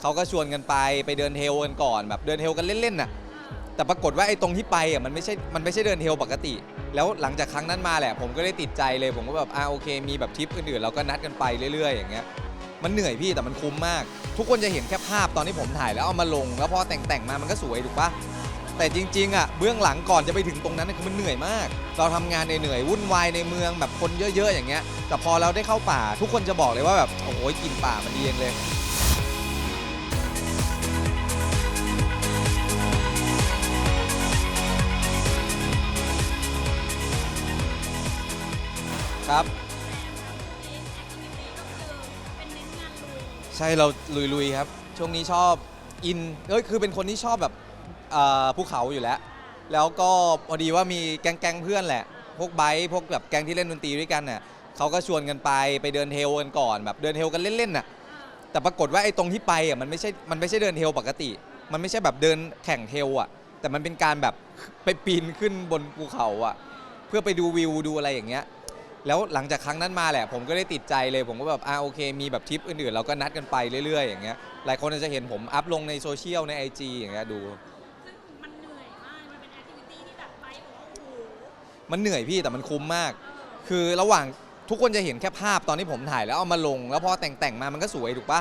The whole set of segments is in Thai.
เขาก็ชวนกันไปไปเดินเทลกันก่อนแบบเดินเทลกันเล่นๆน่ะแต่ปรากฏว่าไอ้ตรงที่ไปอะมันไม่ใช่มันไม่ใช่เดินเทลปกติ แล้วหลังจากครั้งนั้นมาแหละ ผมก็ได้ติดใจเลยผมก็แบบอ่าโอเค มีแบบทริปอื่นๆเราก็นัดกันไปเรื่อยๆอย่างเงี้ยมันเหนื่อยพี่แต่มันคุ้มมาก ทุกคนจะเห็นแค่ภาพตอนที่ผมถ่ายแล้วเอามาลง แล้วพอแต่งๆมามันก็สวยถูกปะแต่จริงๆอะเบื้องหลังก่อนจะไปถึงตรงนั้นคือมันเหนื่อยมาก เราทำงานเหนื่อยวุ่นวายในเมืองแบบคนเยอะ ๆ อย่างเงี้ย แต่พอเราได้เข้าป่า ทุกคนจะบอกเลยว่าแบบโอ้โหกลินป่ามันดีเองเลย ครับ ใช่เราลุยๆครับ ช่วงนี้ชอบอินเอ้ยคือเป็นคนที่ชอบแบบอ่าภูเขาอยู่แล้ว แล้วก็พอดีว่ามีแก๊งๆเพื่อนแหละ พวกไบค์พวกแบบแก๊งที่เล่นดนตรีด้วยกันน่ะเขาก็ชวนกันไปไปเดินเทรลกันก่อนแบบเดินเทรลกันเล่นๆน่ะ แต่ปรากฏว่าไอ้ตรงที่ไปอะมันไม่ใช่มันไม่ใช่เดินเทรลปกติ มันไม่ใช่แบบเดินแข่งเทรลอะ แต่มันเป็นการแบบไปปีนขึ้นบนภูเขาอะ เพื่อไปดูวิวดูอะไรอย่างเงี้ย แล้วหลังจากครั้งนั้นมาแหละ ผมก็ได้ติดใจเลยผมก็แบบอ่าโอเค มีแบบทริปอื่นๆ เราก็นัดกันไปเรื่อยๆ อย่างเงี้ยหลายคนอาจจะเห็นผมอัพลงในโซเชียลใน IG อย่างเงี้ยดู ซึ่งมันเหนื่อยมาก มันเป็นแอคทิวิตี้ที่แบบไปบอกว่าโอ้โหมันเหนื่อยพี่แต่มันคุ้มมากเออคือระหว่างทุกคนจะเห็นแค่ภาพตอนที่ผมถ่ายแล้วเอามาลง แล้วพอแต่งๆมามันก็สวยถูกปะ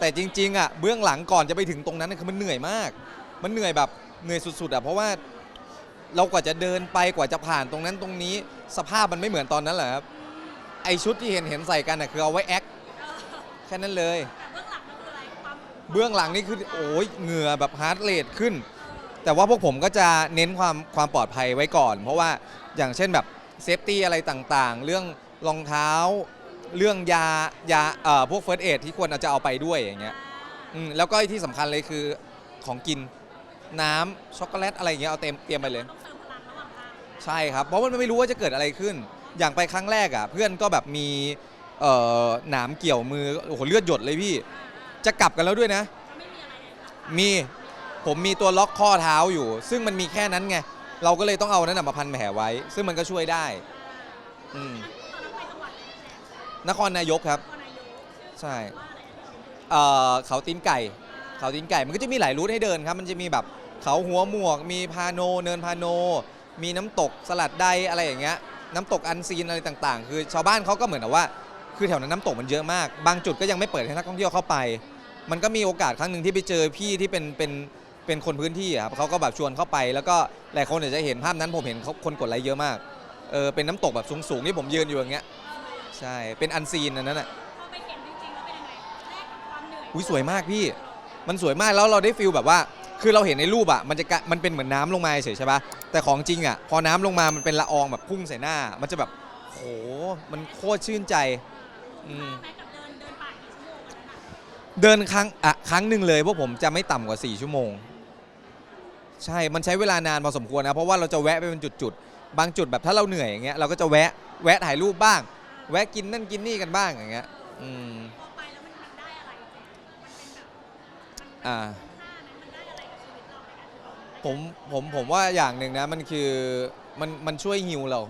แต่จริงๆอะเบื้องหลังก่อนจะไปถึงตรงนั้นนะคือมันเหนื่อยมาก มันเหนื่อยแบบเหนื่อยสุดๆอะเพราะว่า เรากว่าจะเดินไปกว่าจะผ่านตรงนั้นตรงนี้ สภาพมันไม่เหมือนตอนนั้นแหละครับไอชุดที่เห็นเห็นใส่กันอะคือเอาไว้แอคเออแค่นั้นเลย แต่เบื้องหลังมันคืออะไรความเบื้องหลังนี่คือโอ้ยเหงื่อแบบฮาร์ดเรทขึ้น แต่ว่าพวกผมก็จะเน้นความความปลอดภัยไว้ก่อน เพราะว่าอย่างเช่นแบบเซฟตี้อะไรต่างๆ เรื่องรองเท้า เรื่องยายาเอ่อพวกเฟิร์สเอดที่ควรจะเอาไปด้วยอย่างเงี้ยอืมแล้วก็ที่สำคัญเลยคือของกิน น้ำช็อกโกแลตอะไรอย่างเงี้ยเอาเต็มเตรียมไปเลย ต้องเติมพลังระหว่างทางใช่ครับ เพราะมันไม่รู้ว่าจะเกิดอะไรขึ้น อย่างไปครั้งแรกอะ เพื่อนก็แบบมีเอ่อหนามเกี่ยวมือ โอ้โห เลือดหยดเลยพี่ จะกลับกันแล้วด้วยนะ จะไม่มีอะไรเลยมี ผมมีตัวล็อกข้อเท้าอยู่ ซึ่งมันมีแค่นั้นไง เราก็เลยต้องเอานั้นนะมาพันแผลไว้ ซึ่งมันก็ช่วยได้ อืม ตอนนั้นไปจังหวัดนครนายกครับนครนายกใช่ ว่าอะไรนะเอ่อเขาตีนไก่ เขาตีนไก่มันก็จะมีหลายรูทให้เดินครับมันจะมีแบบเขาหัวหมวก มีพาโนเนินพาโน มีน้ำตกสลัดใดอะไรอย่างเงี้ยน้ำตกอันซีนอะไรต่างๆ คือชาวบ้านเขาก็เหมือนกับว่า คือแถวนั้นน้ำตกมันเยอะมาก บางจุดก็ยังไม่เปิดให้นักท่องเที่ยวเข้าไป มันก็มีโอกาสครั้งหนึ่งที่ไปเจอพี่ที่เป็นเป็นเป็นคนพื้นที่อะครับเขาก็แบบชวนเข้าไป แล้วก็หลายคนอาจจะเห็นภาพนั้นผมเห็นเขาคนกดไลค์เยอะมากเออเป็นน้ำตกแบบสูงๆที่ผมยืนอยู่อย่างเงี้ยใช่เป็นอันซีนอันนั้นอะพอไปเห็นจริงๆแล้วเป็นยังไงแลกกับความเหนื่อยอุ้ยสวยมากพี่ มันสวยมากแล้วเราได้ฟิลแบบว่า คือเราเห็นในรูปอะมันจะกะมันเป็นเหมือนน้ำลงมาเฉยใช่ปะแต่ของจริงอะพอน้ำลงมามันเป็นละอองแบบพุ่งใส่หน้า มันจะแบบโหมันโคตรชื่นใจอืมแม้กับเดินเดินป่ากี่ชั่วโมงวันนั้นน่ะเดินครั้งอะครั้งหนึ่งเลยพวกผมจะไม่ต่ำกว่า 4 ชั่วโมง ใช่ มันใช้เวลานานพอสมควรนะ เพราะว่าเราจะแวะไปเป็นจุดๆ บางจุดแบบถ้าเราเหนื่อยอย่างเงี้ยเราก็จะแวะแวะถ่ายรูปบ้าง แวะกินนั่นกินนี่กันบ้างอย่างเงี้ยอืม พอ อ่าค่าไหมมันได้อะไรกับชีวิตเราในการที่เราผมผมผมว่าอย่างหนึ่งนะมันคือมันมันช่วยฮิวเรา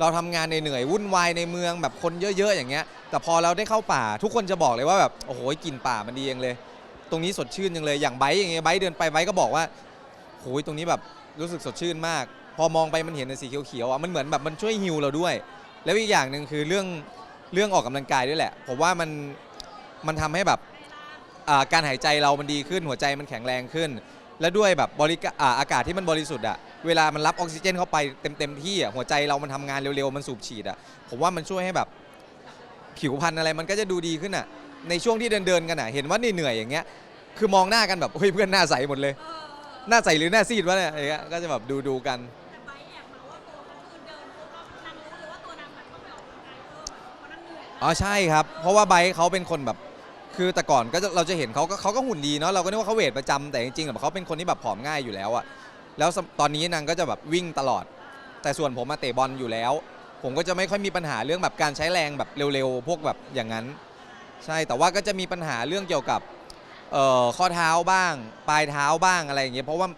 เราทำงานเหนื่อยๆวุ่นวายในเมืองแบบคนเยอะ ๆ อย่างเงี้ย แต่พอเราได้เข้าป่า ทุกคนจะบอกเลยว่าแบบโอ้โหกลินป่ามันดีเองเลย ตรงนี้สดชื่นจังเลยอย่างไบค์อย่างเงี้ยไบค์เดินไปไบค์ก็บอกว่าโอ้ยตรงนี้แบบรู้สึกสดชื่นมาก พอมองไปมันเห็นเป็นสีเขียวๆอะมันเหมือนแบบมันช่วยฮิวเราด้วย แล้วอีกอย่างหนึ่งคือเรื่องเรื่องออกกำลังกายด้วยแหละ ผมว่ามันมันทำให้แบบ อ่าการหายใจเรามันดีขึ้นหัวใจมันแข็งแรงขึ้น และด้วยแบบบริกอ่าอากาศที่มันบริสุทธิ์อะเวลามันรับออกซิเจนเข้าไปเต็มเต็มๆที่อะหัวใจเรามันทำงานเร็วๆมันสูบฉีดอะผมว่ามันช่วยให้แบบผิวพรรณอะไรมันก็จะดูดีขึ้นอะในช่วงที่เดินๆกันอะเห็นว่าเหนื่อยๆอย่างเงี้ยคือมองหน้ากันแบบเฮ้ยเพื่อนหน้าใสหมดเลยเออหน้าใสหรือหน้าซีดวะเนี่ยอะไรเงี้ยก็จะแบบดูดูๆกัน แต่ไบค์แอบมาว่าตัวเขาคือเดินปุ๊บแล้วนางรู้เลยว่าตัวนางแบบต้องไปออกกำลังกายเพิ่มเพราะนางเหนื่อย อ๋อใช่ครับ เพราะว่าไบค์เขาเป็นคนแบบ คือแต่ก่อนก็จะเราจะเห็นเขาก็เขาก็หุ่นดีเนาะเราก็นึกว่าเขาเวทประจำแต่จริงๆแบบเขาเป็นคนที่แบบผอมง่ายอยู่แล้วอะแล้วสตอนนี้นางก็จะแบบวิ่งตลอด แต่ส่วนผมมาเตะบอลอยู่แล้ว ผมก็จะไม่ค่อยมีปัญหาเรื่องแบบการใช้แรงแบบเร็วๆ พวกแบบอย่างนั้น ใช่แต่ว่าก็จะมีปัญหาเรื่องเกี่ยวกับเอ่อข้อเท้าบ้าง ปลายเท้าบ้างอะไรอย่างเงี้ยเพราะว่า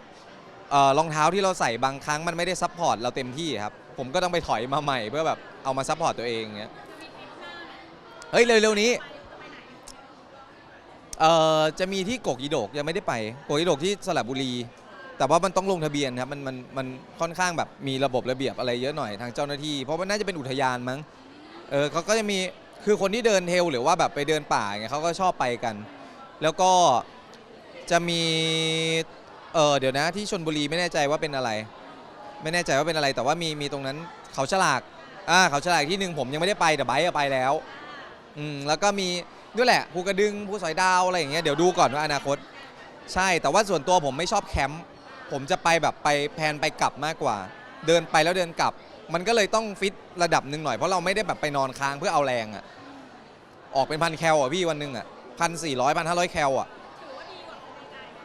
เอ่อรองเท้าที่เราใส่บางครั้งมันไม่ได้ซัพพอร์ตเราเต็มที่ครับผมก็ต้องไปถอยมาใหม่เพื่อแบบเอามาซัพพอร์ตตัวเองอย่างเงี้ยเฮ้ยเร็วๆนี้ ไปจะไปไหน เอ่อจะมีที่โกกิโดกยังไม่ได้ไปโกกิโดกที่สระบุรี แต่ว่ามันต้องลงทะเบียนครับมันมันมันค่อนข้างแบบมีระบบระเบียบอะไรเยอะหน่อยทางเจ้าหน้าที่ เพราะว่าน่าจะเป็นอุทยานมั้งเออเขาก็จะมีคือคนที่เดินเทลหรือว่าแบบไปเดินป่าอย่างเงี้ยเขาก็ชอบไปกัน แล้วก็จะมีเออเดี๋ยวนะที่ชนบุรีไม่แน่ใจว่าเป็นอะไร ไม่แน่ใจว่าเป็นอะไร แต่ว่ามีมีตรงนั้นเขาฉลากอ่าเขาฉลากที่หนึ่งผมยังไม่ได้ไปแต่ไบร์อะไปแล้วอืมแล้วก็มี ด้วยแหละภูกระดึงภูสอยดาวอะไรอย่างเงี้ยเดี๋ยวดูก่อนว่าอนาคต ใช่แต่ว่าส่วนตัวผมไม่ชอบแคมป์ผมจะไปแบบไปแพนไปกลับมากกว่า เดินไปแล้วเดินกลับ มันก็เลยต้องฟิตระดับหนึ่งหน่อยเพราะเราไม่ได้แบบไปนอนค้างเพื่อเอาแรงอะออกเป็นพันแคลอะพี่วันหนึ่งอะพันสี่ร้อยพันห้าร้อยแคลอะถือว่าดีกว่าออกกำลังกายไหม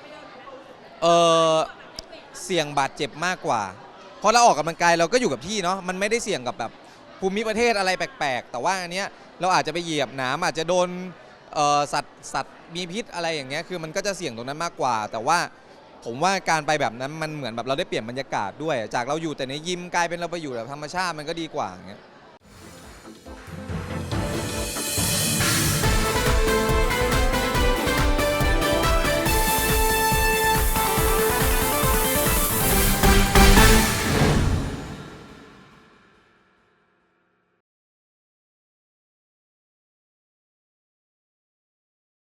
ไปเดินแบบเออเสี่ยงบาดเจ็บมากกว่าเพราะเราออกกำลังกายเราก็อยู่กับที่เนาะมันไม่ได้เสี่ยงกับแบบ ภูมิประเทศอะไรแปลกๆ แต่ว่าอันเนี้ยเราอาจจะไปเหยียบหนามอาจจะโดนเอ่อสัตว์สัตว์มีพิษอะไรอย่างเงี้ยคือมันก็จะเสี่ยงตรงนั้นมากกว่า แต่ว่าผมว่าการไปแบบนั้นมันเหมือนแบบเราได้เปลี่ยนบรรยากาศด้วย จากเราอยู่แต่ในยิมกลายเป็นเราไปอยู่แบบธรรมชาติมันก็ดีกว่าอย่างเงี้ย